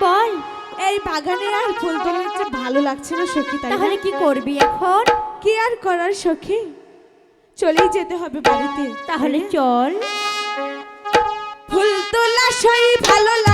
বল এই বাগানে আর ফুল তোলার যে ভালো লাগছে না সখী তাহলে কি করবি এখন? কি আর করার সখী? চলেই যেতে হবে বাড়িতে। তাহলে চল। ফুল তোলা সই ভালো লাগে